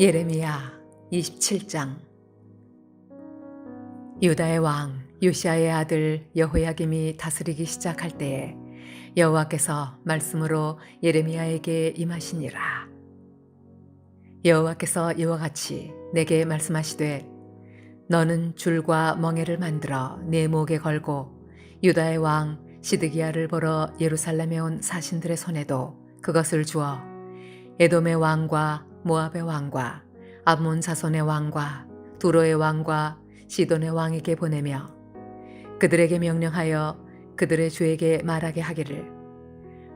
예레미야 27장. 유다의 왕 요시아의 아들 여호야김이 다스리기 시작할 때에 여호와께서 말씀으로 예레미야에게 임하시니라. 여호와께서 이와 같이 내게 말씀하시되 너는 줄과 멍에를 만들어 내 목에 걸고 유다의 왕 시드기야를 보러 예루살렘에 온 사신들의 손에도 그것을 주어 에돔의 왕과 모압의 왕과 암몬 자손의 왕과 두로의 왕과 시돈의 왕에게 보내며 그들에게 명령하여 그들의 주에게 말하게 하기를.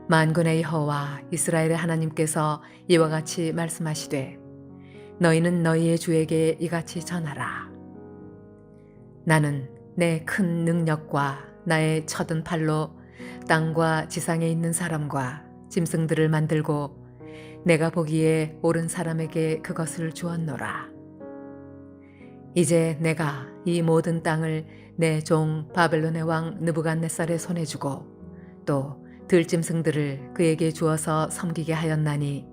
만군의 여호와 이스라엘의 하나님께서 이와 같이 말씀하시되 너희는 너희의 주에게 이같이 전하라. 나는 내 큰 능력과 나의 쳐든 팔로 땅과 지상에 있는 사람과 짐승들을 만들고 내가 보기에 옳은 사람에게 그것을 주었노라. 이제 내가 이 모든 땅을 내 종 바벨론의 왕 느부갓네살의 손에 주고 또 들짐승들을 그에게 주어서 섬기게 하였나니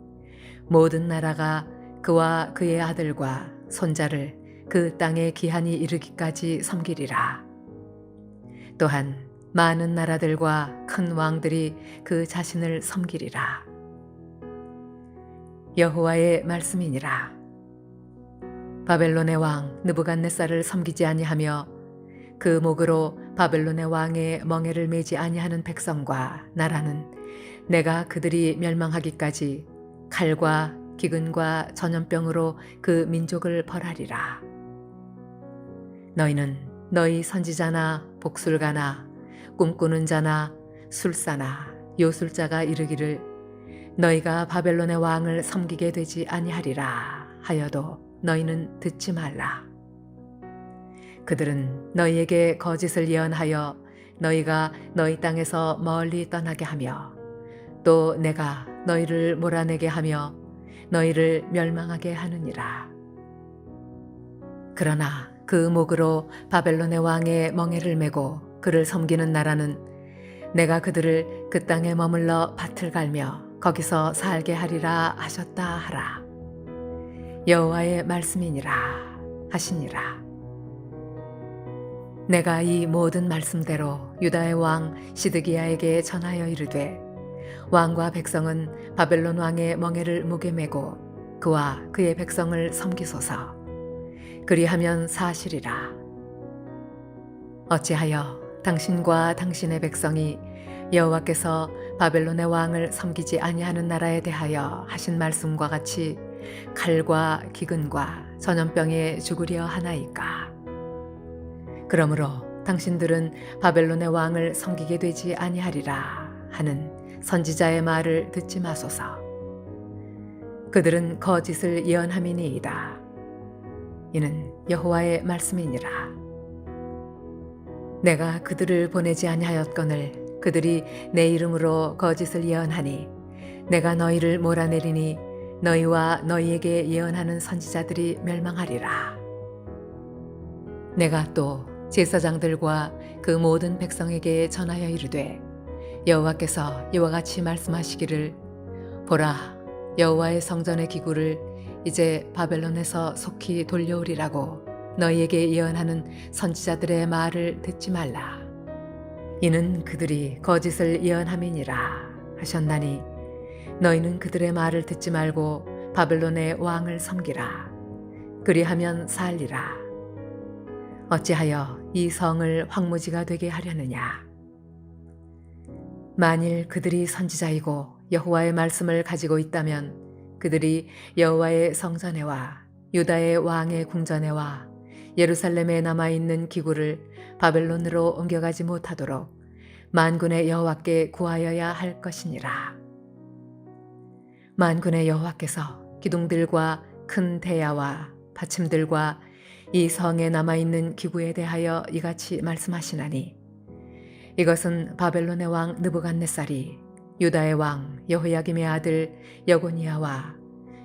모든 나라가 그와 그의 아들과 손자를 그 땅의 기한이 이르기까지 섬기리라. 또한 많은 나라들과 큰 왕들이 그 자신을 섬기리라. 여호와의 말씀이니라. 바벨론의 왕 느부갓네살을 섬기지 아니하며 그 목으로 바벨론의 왕의 멍에를 매지 아니하는 백성과 나라는 내가 그들이 멸망하기까지 칼과 기근과 전염병으로 그 민족을 벌하리라. 너희는 너희 선지자나 복술가나 꿈꾸는 자나 술사나 요술자가 이르기를 너희가 바벨론의 왕을 섬기게 되지 아니하리라 하여도 너희는 듣지 말라. 그들은 너희에게 거짓을 예언하여 너희가 너희 땅에서 멀리 떠나게 하며 또 내가 너희를 몰아내게 하며 너희를 멸망하게 하느니라. 그러나 그 목으로 바벨론의 왕의 멍에를 메고 그를 섬기는 나라는 내가 그들을 그 땅에 머물러 밭을 갈며 거기서 살게 하리라 하셨다 하라. 여호와의 말씀이니라 하시니라. 내가 이 모든 말씀대로 유다의 왕 시드기야에게 전하여 이르되 왕과 백성은 바벨론 왕의 멍에를 목에 메고 그와 그의 백성을 섬기소서. 그리하면 사실이라. 어찌하여 당신과 당신의 백성이 여호와께서 바벨론의 왕을 섬기지 아니하는 나라에 대하여 하신 말씀과 같이 칼과 기근과 전염병에 죽으려 하나이까. 그러므로 당신들은 바벨론의 왕을 섬기게 되지 아니하리라 하는 선지자의 말을 듣지 마소서. 그들은 거짓을 예언함이니이다. 이는 여호와의 말씀이니라. 내가 그들을 보내지 아니하였거늘 그들이 내 이름으로 거짓을 예언하니 내가 너희를 몰아내리니 너희와 너희에게 예언하는 선지자들이 멸망하리라. 내가 또 제사장들과 그 모든 백성에게 전하여 이르되 여호와께서 이와 같이 말씀하시기를 보라 여호와의 성전의 기구를 이제 바벨론에서 속히 돌려오리라고 너희에게 예언하는 선지자들의 말을 듣지 말라. 이는 그들이 거짓을 예언함이니라 하셨나니 너희는 그들의 말을 듣지 말고 바벨론의 왕을 섬기라. 그리하면 살리라. 어찌하여 이 성을 황무지가 되게 하려느냐? 만일 그들이 선지자이고 여호와의 말씀을 가지고 있다면 그들이 여호와의 성전에 와 유다의 왕의 궁전에 와 예루살렘에 남아 있는 기구를 바벨론으로 옮겨가지 못하도록 만군의 여호와께 구하여야 할 것이니라. 만군의 여호와께서 기둥들과 큰 대야와 받침들과 이 성에 남아 있는 기구에 대하여 이같이 말씀하시나니 이것은 바벨론의 왕 느부갓네살이 유다의 왕 여호야김의 아들 여고니아와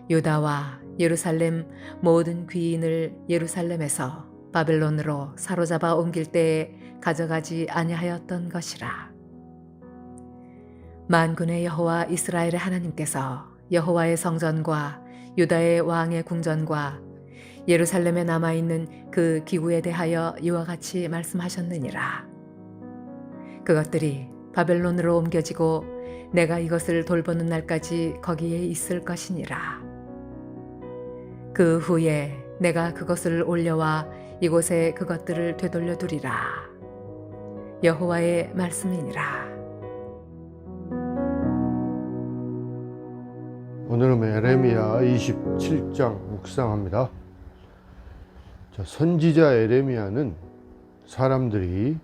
유다와 예루살렘 모든 귀인을 예루살렘에서 바벨론으로 사로잡아 옮길 때에 가져가지 아니하였던 것이라. 만군의 여호와 이스라엘의 하나님께서 여호와의 성전과 유다의 왕의 궁전과 예루살렘에 남아 있는 그 기구에 대하여 이와 같이 말씀하셨느니라. 그것들이 바벨론으로 옮겨지고 내가 이것을 돌보는 날까지 거기에 있을 것이니라. 그 후에 내가 그것을 올려와 이곳에 그것들을 되돌려 두리라. 여호와의 말씀이니라. 오늘은 에레미야 27장 묵상합니다. 자, 선지자 에레미야는 사람들이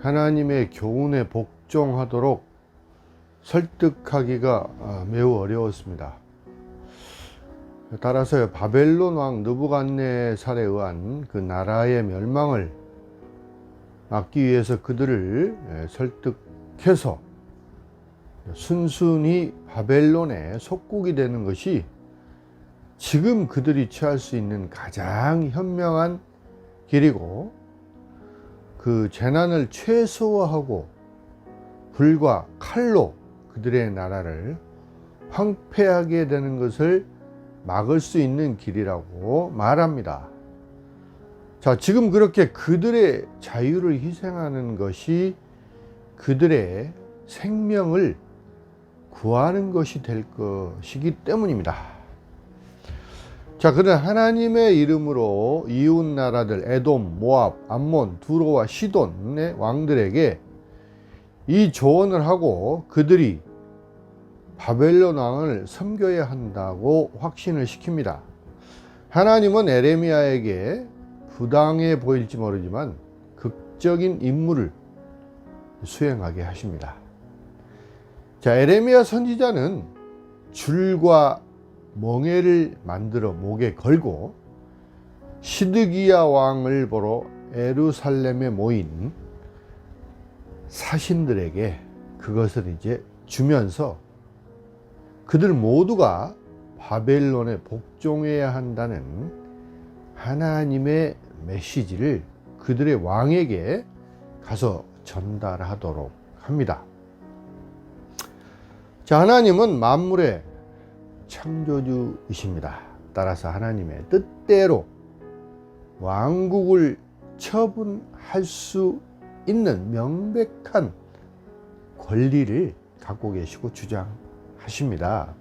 하나님의 교훈에 복종하도록 설득하기가 아, 매우 어려웠습니다. 따라서 바벨론 왕 느부갓네 살에 의한 그 나라의 멸망을 막기 위해서 그들을 예, 설득해서 순순히 바벨론의 속국이 되는 것이 지금 그들이 취할 수 있는 가장 현명한 길이고 그 재난을 최소화하고 불과 칼로 그들의 나라를 황폐하게 되는 것을 막을 수 있는 길이라고 말합니다. 자, 지금 그렇게 그들의 자유를 희생하는 것이 그들의 생명을 구하는 것이 될 것이기 때문입니다. 자, 그는 하나님의 이름으로 이웃 나라들 에돔, 모압, 암몬, 두로와 시돈의 왕들에게 이 조언을 하고 그들이 바벨론 왕을 섬겨야 한다고 확신을 시킵니다. 하나님은 에레미야에게 부당해 보일지 모르지만 극적인 임무를 수행하게 하십니다. 자, 에레미야 선지자는 줄과 멍에를 만들어 목에 걸고 시드기야 왕을 보러 에루살렘에 모인 사신들에게 그것을 이제 주면서 그들 모두가 바벨론에 복종해야 한다는 하나님의 메시지를 그들의 왕에게 가서 전달하도록 합니다. 자, 하나님은 만물의 창조주이십니다. 따라서 하나님의 뜻대로 왕국을 처분할 수 있는 명백한 권리를 갖고 계시고 주장 하십니다.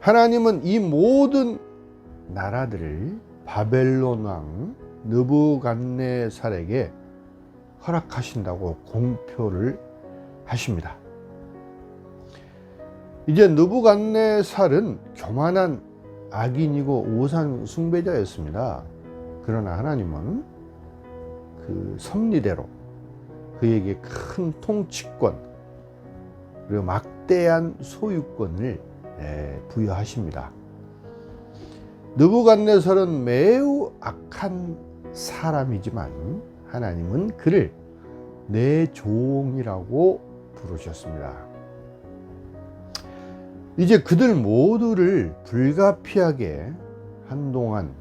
하나님은 이 모든 나라들을 바벨론 왕 느부갓네살에게 허락하신다고 공표를 하십니다. 이제 느부갓네살은 교만한 악인이고 우상 숭배자였습니다. 그러나 하나님은 그 섭리대로 그에게 큰 통치권 그리고 막 대한 소유권을 예, 부여하십니다. 느부갓네살은 매우 악한 사람이지만 하나님은 그를 내 종이라고 부르셨습니다. 이제 그들 모두를 불가피하게 한동안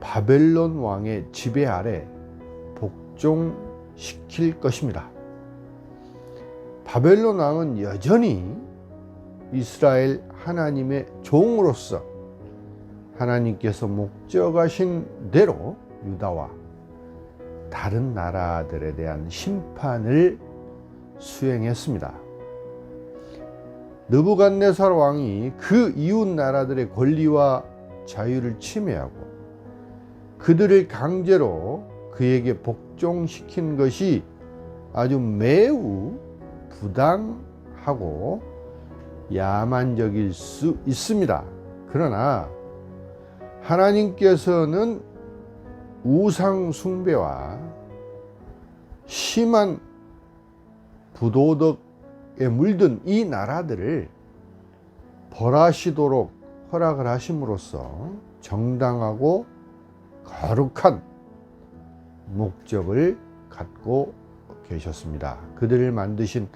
바벨론 왕의 지배 아래 복종시킬 것입니다. 바벨론 왕은 여전히 이스라엘 하나님의 종으로서 하나님께서 목적하신 대로 유다와 다른 나라들에 대한 심판을 수행했습니다. 느부갓네살 왕이 그 이웃 나라들의 권리와 자유를 침해하고 그들을 강제로 그에게 복종시킨 것이 아주 매우 부당하고 야만적일 수 있습니다. 그러나 하나님께서는 우상 숭배와 심한 부도덕에 물든 이 나라들을 벌하시도록 허락을 하심으로써 정당하고 거룩한 목적을 갖고 계셨습니다. 그들을 만드신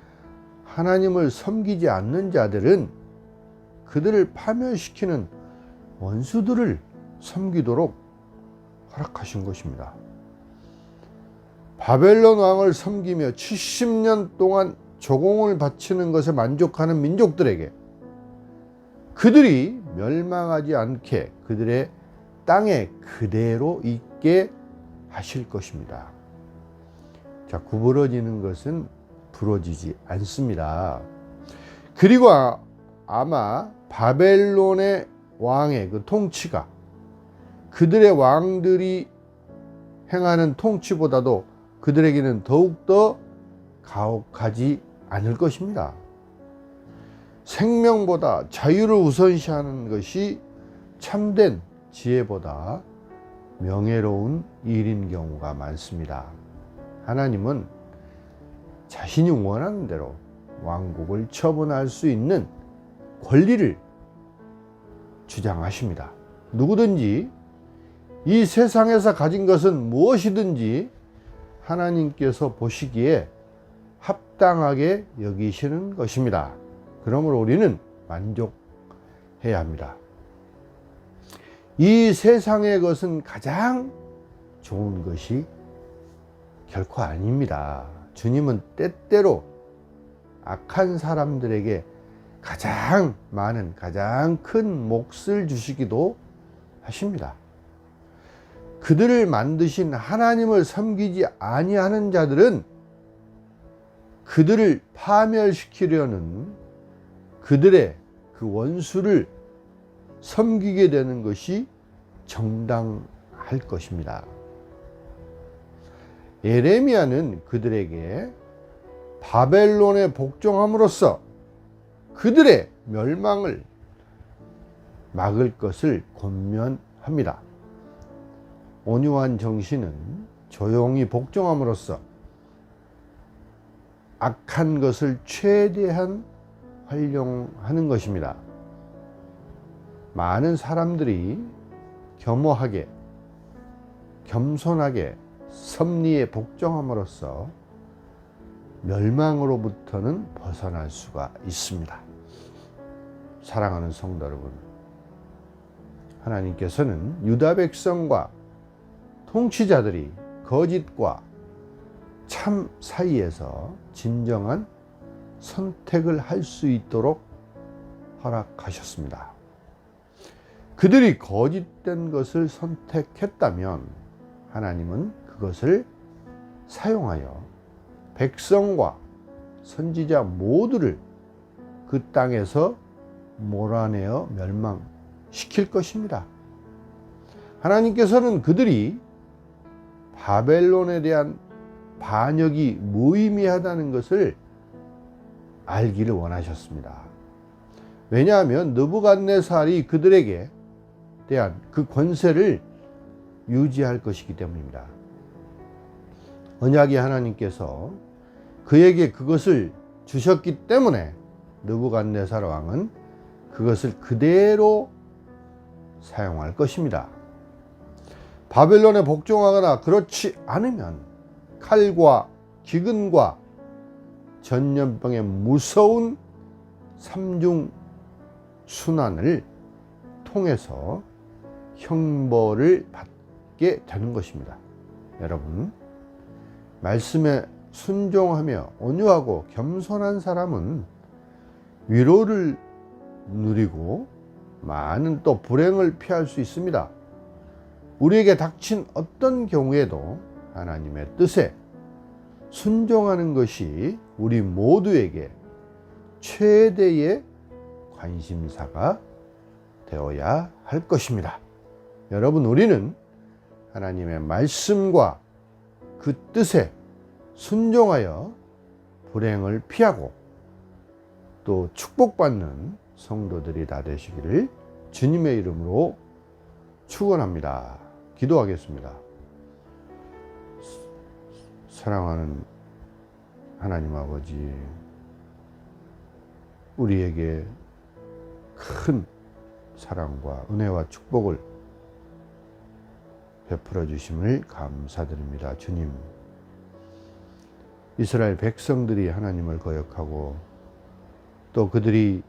하나님을 섬기지 않는 자들은 그들을 파멸시키는 원수들을 섬기도록 허락하신 것입니다. 바벨론 왕을 섬기며 70년 동안 조공을 바치는 것에 만족하는 민족들에게 그들이 멸망하지 않게 그들의 땅에 그대로 있게 하실 것입니다. 자, 구부러지는 것은 부러지지 않습니다. 그리고 아- 아마 바벨론의 왕의 그 통치가 그들의 왕들이 행하는 통치보다도 그들에게는 더욱더 가혹하지 않을 것입니다. 생명보다 자유를 우선시하는 것이 참된 지혜보다 명예로운 일인 경우가 많습니다. 하나님은 자신이 원하는 대로 왕국을 처분할 수 있는 권리를 주장하십니다. 누구든지 이 세상에서 가진 것은 무엇이든지 하나님께서 보시기에 합당하게 여기시는 것입니다. 그러므로 우리는 만족해야 합니다. 이 세상의 것은 가장 좋은 것이 결코 아닙니다. 주님은 때때로 악한 사람들에게 가장 많은, 가장 큰 몫을 주시기도 하십니다. 그들을 만드신 하나님을 섬기지 아니하는 자들은 그들을 파멸시키려는 그들의 그 원수를 섬기게 되는 것이 정당할 것입니다. 예레미야는 그들에게 바벨론에 복종함으로써 그들의 멸망을 막을 것을 권면합니다. 온유한 정신은 조용히 복종함으로써 악한 것을 최대한 활용하는 것입니다. 많은 사람들이 겸허하게, 겸손하게 섭리에 복종함으로써 멸망으로부터는 벗어날 수가 있습니다. 사랑하는 성도 여러분, 하나님께서는 유다 백성과 통치자들이 거짓과 참 사이에서 진정한 선택을 할 수 있도록 허락하셨습니다. 그들이 거짓된 것을 선택했다면 하나님은 그것을 사용하여 백성과 선지자 모두를 그 땅에서 몰아내어 멸망시킬 것입니다. 하나님께서는 그들이 바벨론에 대한 반역이 무의미하다는 것을 알기를 원하셨습니다. 왜냐하면 느부갓네살이 그들에게 대한 그 권세를 유지할 것이기 때문입니다. 언약의 하나님께서 그에게 그것을 주셨기 때문에 느부갓네살 왕은 그것을 그대로 사용할 것입니다. 바벨론에 복종하거나 그렇지 않으면 칼과 기근과 전염병의 무서운 삼중 순환을 통해서 형벌을 받게 되는 것입니다. 여러분, 말씀에 순종하며 온유하고 겸손한 사람은 위로를 누리고 많은 또 불행을 피할 수 있습니다. 우리에게 닥친 어떤 경우에도 하나님의 뜻에 순종하는 것이 우리 모두에게 최대의 관심사가 되어야 할 것입니다. 여러분, 우리는 하나님의 말씀과 그 뜻에 순종하여 불행을 피하고 또 축복받는 성도들이 다 되시기를 주님의 이름으로 축원합니다. 기도하겠습니다. 사랑하는 하나님 아버지, 우리에게 큰 사랑과 은혜와 축복을 베풀어 주심을 감사드립니다. 주님, 이스라엘 백성들이 하나님을 거역하고 또 그들이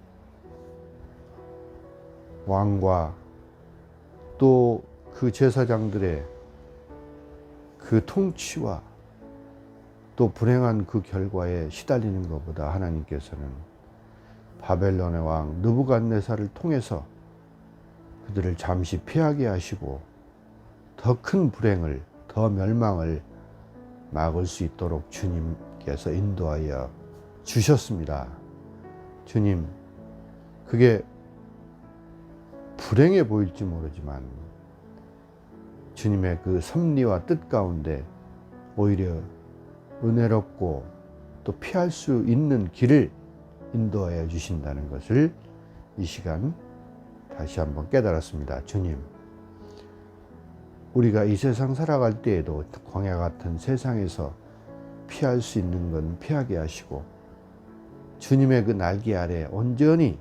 왕과 또 그 제사장들의 그 통치와 또 불행한 그 결과에 시달리는 것보다 하나님께서는 바벨론의 왕 느부갓네살을 통해서 그들을 잠시 피하게 하시고 더 큰 불행을 더 멸망을 막을 수 있도록 주님께서 인도하여 주셨습니다. 주님, 그게 불행해 보일지 모르지만 주님의 그 섭리와 뜻 가운데 오히려 은혜롭고 또 피할 수 있는 길을 인도하여 주신다는 것을 이 시간 다시 한번 깨달았습니다. 주님, 우리가 이 세상 살아갈 때에도 광야 같은 세상에서 피할 수 있는 건 피하게 하시고 주님의 그 날개 아래 온전히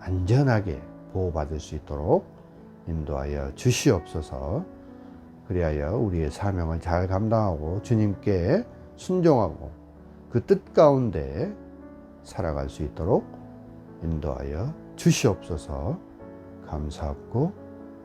안전하게 보호받을 수 있도록 인도하여 주시옵소서. 그리하여 우리의 사명을 잘 감당하고 주님께 순종하고 그 뜻 가운데 살아갈 수 있도록 인도하여 주시옵소서. 감사하고